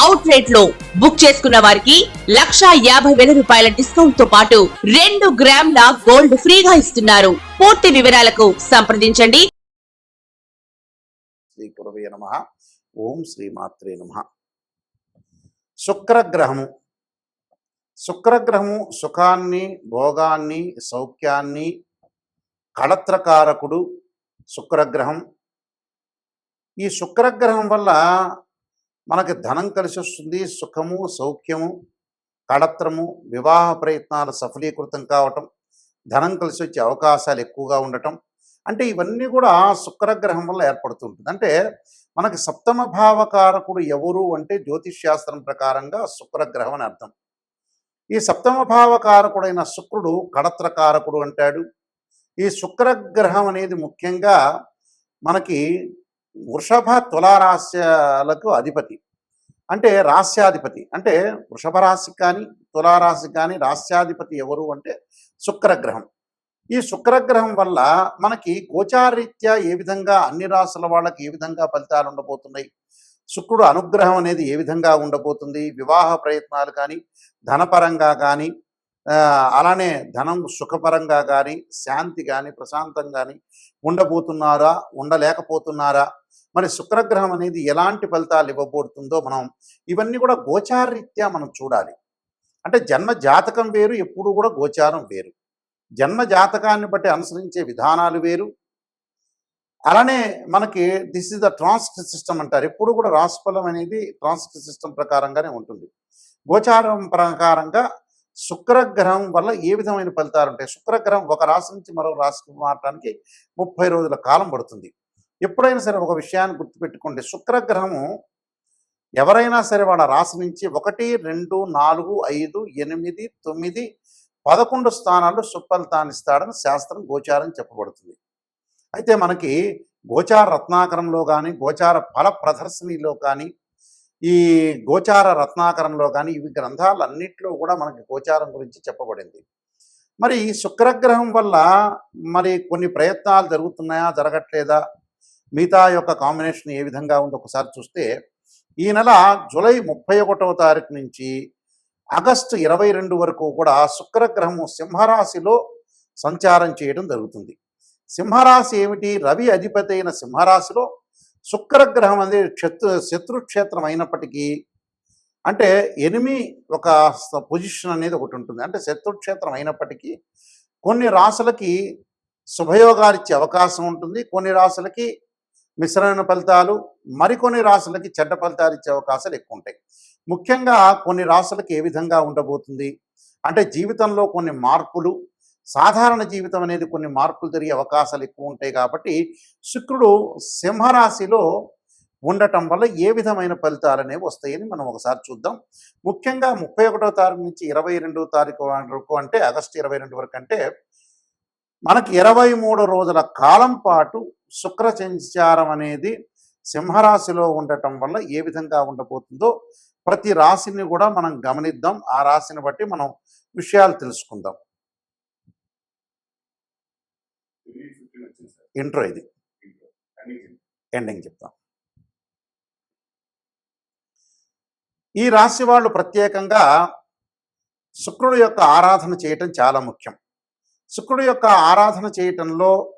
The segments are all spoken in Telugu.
అవుట్ రేట్లో బుక్ చేసుకున్న వారికి లక్షా యాభై వేల రూపాయల డిస్కౌంట్తో పాటు రెండు గ్రాముల గోల్డ్ ఫ్రీగా ఇస్తున్నారు. పూర్తి వివరాలకు సంప్రదించండి. శ్రీ గురవే నమ. ఓం శ్రీ మాత్రే నమ. శుక్రగ్రహము. శుక్రగ్రహము సుఖాన్ని భోగాన్ని సౌఖ్యాన్ని కళత్రకారకుడు శుక్రగ్రహం. ఈ శుక్రగ్రహం వల్ల మనకి ధనం కలిసి వస్తుంది సుఖము సౌఖ్యము కడత్రము వివాహ ప్రయత్నాలు సఫలీకృతం కావటం ధనం కలిసి వచ్చే అవకాశాలు ఎక్కువగా ఉండటం అంటే ఇవన్నీ కూడా శుక్రగ్రహం వల్ల ఏర్పడుతుంటుంది. అంటే మనకి సప్తమ భావకారకుడు ఎవరు అంటే జ్యోతిష్ శాస్త్రం ప్రకారంగా శుక్రగ్రహం అని అర్థం. ఈ సప్తమ భావకారకుడైన శుక్రుడు కడత్రకారకుడు అంటాడు. ఈ శుక్రగ్రహం అనేది ముఖ్యంగా మనకి వృషభ తులారాశ్యాలకు అధిపతి. అంటే రాస్యాధిపతి అంటే వృషభ రాశి కానీ తులారాశికి కానీ రాస్యాధిపతి ఎవరు అంటే శుక్రగ్రహం. ఈ శుక్రగ్రహం వల్ల మనకి గోచారీత్యా ఏ విధంగా అన్ని రాసుల వాళ్ళకి ఏ విధంగా ఫలితాలు ఉండబోతున్నాయి? శుక్రుడు అనుగ్రహం అనేది ఏ విధంగా ఉండబోతుంది? వివాహ ప్రయత్నాలు కానీ ధనపరంగా కానీ ఆ, అలానే ధనం సుఖపరంగా కానీ శాంతి కానీ ప్రశాంతం కానీ ఉండబోతున్నారా? ఉండలేకపోతున్నారా? మరి శుక్రగ్రహం అనేది ఎలాంటి ఫలితాలు ఇవ్వబోతుందో మనం ఇవన్నీ కూడా గోచారరీత్యా మనం చూడాలి. అంటే జన్మ జాతకం వేరు ఎప్పుడు కూడా గోచారం వేరు. జన్మ జాతకాన్ని బట్టి అనుసరించే విధానాలు వేరు. అలానే మనకి this is the transcript system అంటారు. ఎప్పుడు కూడా రాశిఫలం అనేది ట్రాన్స్క్రిప్ట్ సిస్టమ్ ప్రకారంగానే ఉంటుంది. గోచారం ప్రకారంగా శుక్రగ్రహం వల్ల ఏ విధమైన ఫలితాలు ఉంటాయి? శుక్రగ్రహం ఒక రాశి నుంచి మరో రాశికి మారడానికి ముప్పై రోజుల కాలం పడుతుంది. ఎప్పుడైనా సరే ఒక విషయాన్ని గుర్తుపెట్టుకోండి. శుక్రగ్రహము ఎవరైనా సరే వాళ్ళ రాశి నుంచి ఒకటి రెండు నాలుగు ఐదు ఎనిమిది తొమ్మిది పదకొండు స్థానాల్లో సుఫలితాన్ని ఇస్తాడని శాస్త్రం గోచారం చెప్పబడుతుంది. అయితే మనకి గోచార రత్నాకరంలో కానీ గోచార ఫల ప్రదర్శనలో కానీ ఈ గోచార రత్నాకరంలో కానీ ఇవి గ్రంథాలన్నింటిలో కూడా మనకి గోచారం గురించి చెప్పబడింది. మరి ఈ శుక్రగ్రహం వల్ల మరి కొన్ని ప్రయత్నాలు జరుగుతున్నాయా జరగట్లేదా? మిగతా యొక్క కాంబినేషన్ ఏ విధంగా ఉందో ఒకసారి చూస్తే ఈ నెల జూలై ముప్పై ఒకటవ తారీఖు నుంచి ఆగస్టు ఇరవై రెండు వరకు కూడా శుక్రగ్రహము సింహరాశిలో సంచారం చేయడం జరుగుతుంది. సింహరాశి ఏమిటి? రవి అధిపతి అయిన సింహరాశిలో శుక్రగ్రహం అనేది శత్రు శత్రుక్షేత్రం అయినప్పటికీ అంటే ఎనిమి ఒక పొజిషన్ అనేది ఒకటి ఉంటుంది. అంటే శత్రుక్షేత్రం అయినప్పటికీ కొన్ని రాశులకి శుభయోగాలు ఇచ్చే అవకాశం ఉంటుంది. కొన్ని రాశులకి మిశ్రమైన ఫలితాలు మరికొన్ని రాసులకి చెడ్డ ఫలితాలు ఇచ్చే అవకాశాలు ఎక్కువ ఉంటాయి ముఖ్యంగా కొన్ని రాసులకి ఏ విధంగా ఉండబోతుంది? అంటే జీవితంలో కొన్ని మార్పులు సాధారణ జీవితం అనేది కొన్ని మార్పులు జరిగే అవకాశాలు ఎక్కువ ఉంటాయి కాబట్టి శుక్రుడు సింహరాశిలో ఉండటం వల్ల ఏ విధమైన ఫలితాలు అనేవి వస్తాయని మనం ఒకసారి చూద్దాం. ముఖ్యంగా ముప్పై ఒకటో తారీఖు నుంచి ఇరవై రెండవ తారీఖు వరకు అంటే ఆగస్టు ఇరవై రెండు వరకు అంటే మనకి ఇరవై మూడు రోజుల కాలం పాటు శుక్ర సంచారం అనేది సింహరాశిలో ఉండటం వల్ల ఏ విధంగా ఉండబోతుందో ప్రతి రాశిని కూడా మనం గమనిద్దాం. ఆ రాశిని బట్టి మనం విషయాలు తెలుసుకుందాం. ఇంట్రో ఇది. ఎండింగ్ చెప్తాం. ఈ రాశి వాళ్ళు ప్రత్యేకంగా శుక్రుడు యొక్క ఆరాధన చేయటం చాలా ముఖ్యం. శుక్రుడు యొక్క ఆరాధన చేయటంలో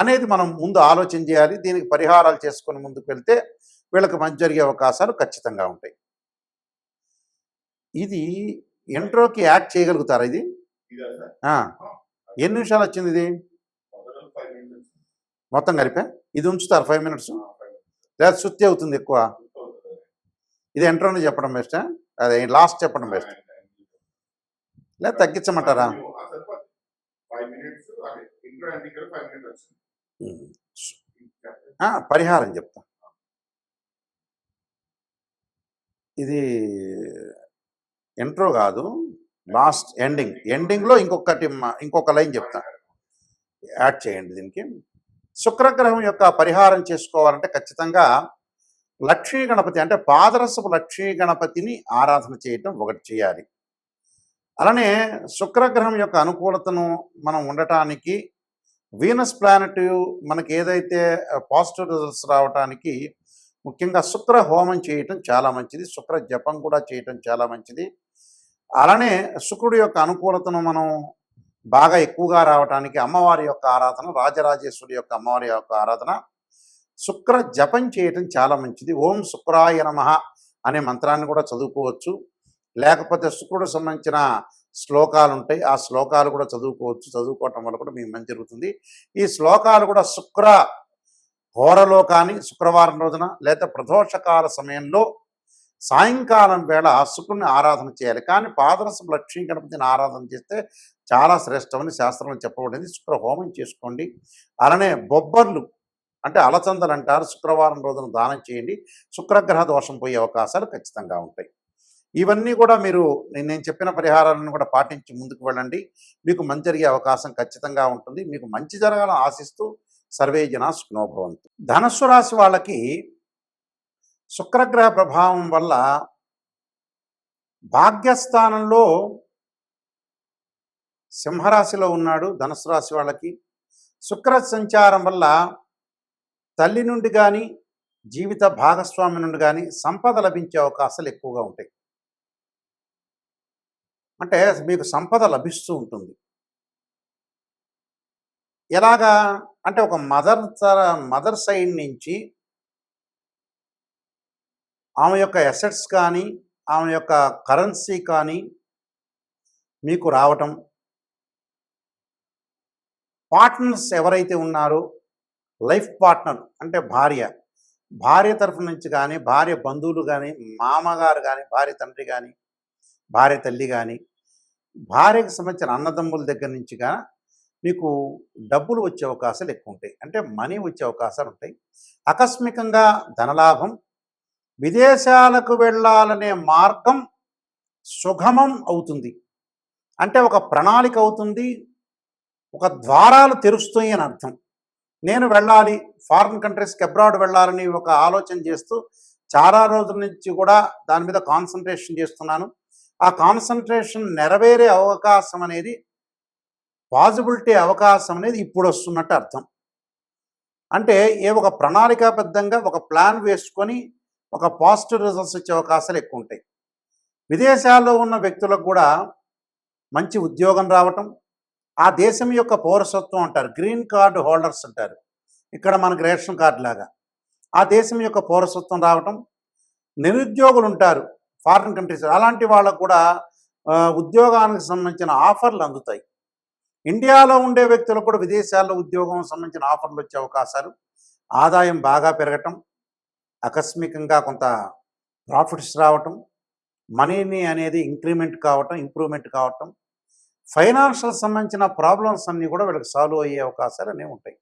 అనేది మనం ముందు ఆలోచన చేయాలి దీనికి పరిహారాలు చేసుకొని ముందుకు వెళ్తే వీళ్ళకి మంచి జరిగే అవకాశాలు ఖచ్చితంగా ఉంటాయి. ఇది ఇంట్రోకి యాడ్ చేయగలుగుతారా ఇది? ఎన్ని నిమిషాలు వచ్చింది ఇది? మొత్తం కలిపే? ఇది ఉంచుతారు ఫైవ్ మినిట్స్ లేదా సుత్తి అవుతుంది ఎక్కువ? ఇది ఎంట్రోని చెప్పడం బెస్ట్ అదే లాస్ట్ చెప్పడం బెస్ట్. లేదా తగ్గించమంటారా? పరిహారం చెప్తా. ఇది ఇంట్రో కాదు. Last ending. ఎండింగ్లో ఇంకొకటి ఇంకొక లైన్ చెప్తా. యాడ్ చేయండి దీనికి. శుక్రగ్రహం యొక్క పరిహారం చేసుకోవాలంటే ఖచ్చితంగా లక్ష్మీ గణపతి అంటే పాదరసపు లక్ష్మీ గణపతిని ఆరాధన చేయటం ఒకటి చేయాలి. అలానే శుక్రగ్రహం యొక్క అనుకూలతను మనం ఉండటానికి వీనస్ ప్లానెట్ మనకి ఏదైతే పాజిటివ్ రిజల్ట్స్ రావడానికి ముఖ్యంగా శుక్ర హోమం చేయటం చాలా మంచిది. శుక్ర జపం కూడా చేయటం చాలా మంచిది. అలానే శుక్రుడి యొక్క అనుకూలతను మనం బాగా ఎక్కువగా రావటానికి అమ్మవారి యొక్క ఆరాధన రాజరాజేశ్వరి యొక్క అమ్మవారి యొక్క ఆరాధన శుక్ర జపం చేయటం చాలా మంచిది. ఓం శుక్రాయ నమః అనే మంత్రాన్ని కూడా చదువుకోవచ్చు. లేకపోతే శుక్రుడు సంబంధించిన శ్లోకాలు ఉంటాయి ఆ శ్లోకాలు కూడా చదువుకోవచ్చు. చదువుకోవటం వల్ల కూడా మీకు మంచి జరుగుతుంది. ఈ శ్లోకాలు కూడా శుక్ర హోరలో కానీ శుక్రవారం రోజున లేదా ప్రదోషకాల సమయంలో సాయంకాలం వేళ శుక్రుని ఆరాధన చేయాలి. కానీ పాదరసం లక్ష్మీ గణపతిని ఆరాధన చేస్తే చాలా శ్రేష్టమని శాస్త్రంలో చెప్పబడింది. శుక్ర హోమం చేసుకోండి. అలానే బొబ్బర్లు అంటే అలచందలు అంటారు. శుక్రవారం రోజున దానం చేయండి. శుక్రగ్రహ దోషం పోయే అవకాశాలు ఖచ్చితంగా ఉంటాయి. ఇవన్నీ కూడా మీరు నేను నేను చెప్పిన పరిహారాలను కూడా పాటించి ముందుకు వెళ్ళండి. మీకు మంచి జరిగే అవకాశం ఖచ్చితంగా ఉంటుంది. మీకు మంచి జరగాలని ఆశిస్తూ సర్వే జన సుఖనోభవంతు. ధనస్సు రాశి వాళ్ళకి శుక్రగ్రహ ప్రభావం వల్ల భాగ్యస్థానంలో సింహరాశిలో ఉన్నాడు ధనుసు రాశి వాళ్ళకి. శుక్ర సంచారం వల్ల తల్లి నుండి కానీ జీవిత భాగస్వామి నుండి కానీ సంపద లభించే అవకాశాలు ఎక్కువగా ఉంటాయి. అంటే మీకు సంపద లభిస్తూ ఉంటుంది. ఎలాగా? అంటే ఒక మదర్ మదర్ సైడ్ నుంచి ఆమె యొక్క ఎసెట్స్ కానీ ఆమె యొక్క కరెన్సీ కానీ మీకు రావటం. పార్ట్నర్స్ ఎవరైతే ఉన్నారో లైఫ్ పార్ట్నర్ అంటే భార్య. భార్య తరఫు నుంచి కానీ భార్య బంధువులు కానీ మామగారు కానీ భార్య తండ్రి కానీ భార్య తల్లి కానీ భార్యకు సంబంధించిన అన్నదమ్ముల దగ్గర నుంచి కానీ మీకు డబ్బులు వచ్చే అవకాశాలు ఎక్కువ ఉంటాయి. అంటే మనీ వచ్చే అవకాశాలు ఉంటాయి. ఆకస్మికంగా ధనలాభం విదేశాలకు వెళ్ళాలనే మార్గం సుగమం అవుతుంది. అంటే ఒక ప్రణాళిక అవుతుంది. ఒక ద్వారాలు తెరుస్తాయి అని అర్థం. నేను వెళ్ళాలి ఫారిన్ కంట్రీస్కి అబ్రాడ్ వెళ్ళాలని ఒక ఆలోచన చేస్తూ చాలా రోజుల నుంచి కూడా దాని మీద కాన్సన్ట్రేషన్ చేస్తున్నాను. ఆ కాన్సన్ట్రేషన్ నెరవేరే అవకాశం అనేది పాజిబిలిటీ అవకాశం అనేది ఇప్పుడు వస్తున్నట్టు అర్థం. అంటే ఏ ఒక ప్రణాళికాబద్ధంగా ఒక ప్లాన్ వేసుకొని ఒక పాజిటివ్ రిజల్ట్స్ వచ్చే అవకాశాలు ఎక్కువ ఉంటాయి విదేశాల్లో ఉన్న వ్యక్తులకు కూడా మంచి ఉద్యోగం రావటం ఆ దేశం యొక్క పౌరసత్వం అంటారు గ్రీన్ కార్డు హోల్డర్స్ అంటారు. ఇక్కడ మనకు రేషన్ కార్డు లాగా. ఆ దేశం యొక్క పౌరసత్వం రావటం నిరుద్యోగులు ఉంటారు. ఫారిన్ కంట్రీస్ అలాంటి వాళ్ళకు కూడా ఉద్యోగానికి సంబంధించిన ఆఫర్లు అందుతాయి. ఇండియాలో ఉండే వ్యక్తులకు కూడా విదేశాల్లో ఉద్యోగం సంబంధించిన ఆఫర్లు వచ్చే అవకాశాలు. ఆదాయం బాగా పెరగటం ఆకస్మికంగా కొంత ప్రాఫిట్స్ రావటం మనీని అనేది ఇంక్రిమెంట్ కావటం ఇంప్రూవ్మెంట్ కావటం ఫైనాన్షియల్ సంబంధించిన ప్రాబ్లమ్స్ అన్నీ కూడా వీళ్ళకి సాల్వ్ అయ్యే అవకాశాలు అనేవి ఉంటాయి.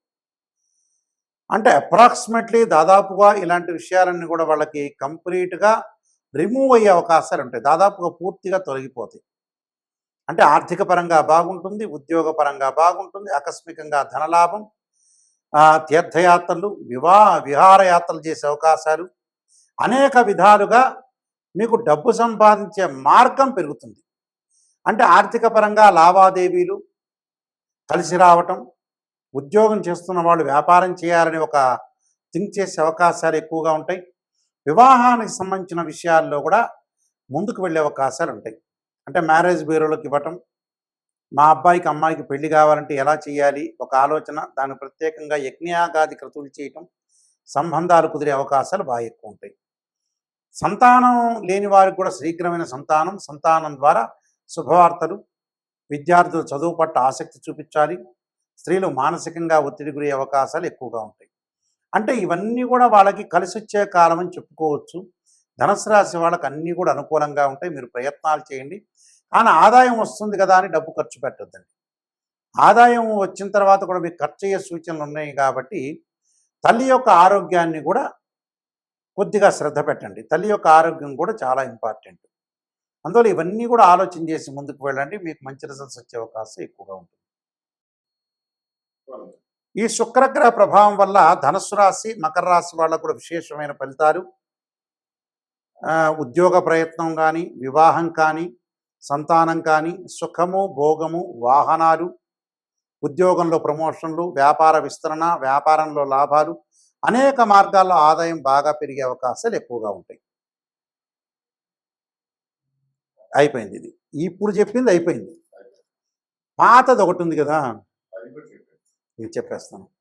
అంటే అప్రాక్సిమేట్లీ దాదాపుగా ఇలాంటి విషయాలన్నీ కూడా వాళ్ళకి కంప్లీట్గా రిమూవ్ అయ్యే అవకాశాలు ఉంటాయి. దాదాపుగా పూర్తిగా తొలగిపోతాయి. అంటే ఆర్థిక పరంగా బాగుంటుంది ఉద్యోగపరంగా బాగుంటుంది ఆకస్మికంగా ధనలాభం తీర్థయాత్రలు వివాహ విహారయాత్రలు చేసే అవకాశాలు అనేక విధాలుగా మీకు డబ్బు సంపాదించే మార్గం పెరుగుతుంది. అంటే ఆర్థిక పరంగా లావాదేవీలు కలిసి రావటం ఉద్యోగం చేస్తున్న వాళ్ళు వ్యాపారం చేయాలని ఒక థింక్ చేసే అవకాశాలు ఎక్కువగా ఉంటాయి. వివాహానికి సంబంధించిన విషయాల్లో కూడా ముందుకు వెళ్ళే అవకాశాలు ఉంటాయి. అంటే మ్యారేజ్ బ్యూరోలకు ఇవ్వటం మా అబ్బాయికి అమ్మాయికి పెళ్ళి కావాలంటే ఎలా చేయాలి ఒక ఆలోచన దాని ప్రత్యేకంగా యజ్ఞయాగాది క్రతువులు చేయటం సంబంధాలు కుదిరే అవకాశాలు బాగా ఎక్కువ ఉంటాయి. సంతానం లేని వారికి కూడా శీఘ్రమైన సంతానం సంతానం ద్వారా శుభవార్తలు విద్యార్థులు చదువు పట్ల ఆసక్తి చూపించాలి స్త్రీలు మానసికంగా ఒత్తిడి గురే అవకాశాలు ఎక్కువగా ఉంటాయి. అంటే ఇవన్నీ కూడా వాళ్ళకి కలిసి వచ్చే కాలం అని చెప్పుకోవచ్చు. ధనుసు రాశి వాళ్ళకి అన్నీ కూడా అనుకూలంగా ఉంటాయి. మీరు ప్రయత్నాలు చేయండి. కానీ ఆదాయం వస్తుంది కదా అని డబ్బు ఖర్చు పెట్టద్దండి. ఆదాయం వచ్చిన తర్వాత కూడా మీకు ఖర్చు అయ్యే సూచనలు ఉన్నాయి కాబట్టి తల్లి యొక్క ఆరోగ్యాన్ని కూడా కొద్దిగా శ్రద్ధ పెట్టండి. తల్లి యొక్క ఆరోగ్యం కూడా చాలా ఇంపార్టెంట్. అందువల్ల ఇవన్నీ కూడా ఆలోచన చేసి ముందుకు వెళ్ళండి. మీకు మంచి రిజల్ట్స్ వచ్చే అవకాశం ఎక్కువగా ఉంటుంది. ఈ శుక్రగ్రహ ప్రభావం వల్ల ధనుసు రాశి మకర రాశి వాళ్ళకు కూడా విశేషమైన ఫలితాలు. ఉద్యోగ ప్రయత్నం కానీ వివాహం కానీ సంతానం కానీ సుఖము భోగము వాహనాలు ఉద్యోగంలో ప్రమోషన్లు వ్యాపార విస్తరణ వ్యాపారంలో లాభాలు అనేక మార్గాల్లో ఆదాయం బాగా పెరిగే అవకాశాలు ఎక్కువగా ఉంటాయి. అయిపోయింది ఇది. ఇప్పుడు చెప్పింది అయిపోయింది. పాతది ఒకటి ఉంది కదా. అది ప్రస్తుతం చెప్పేస్తాను.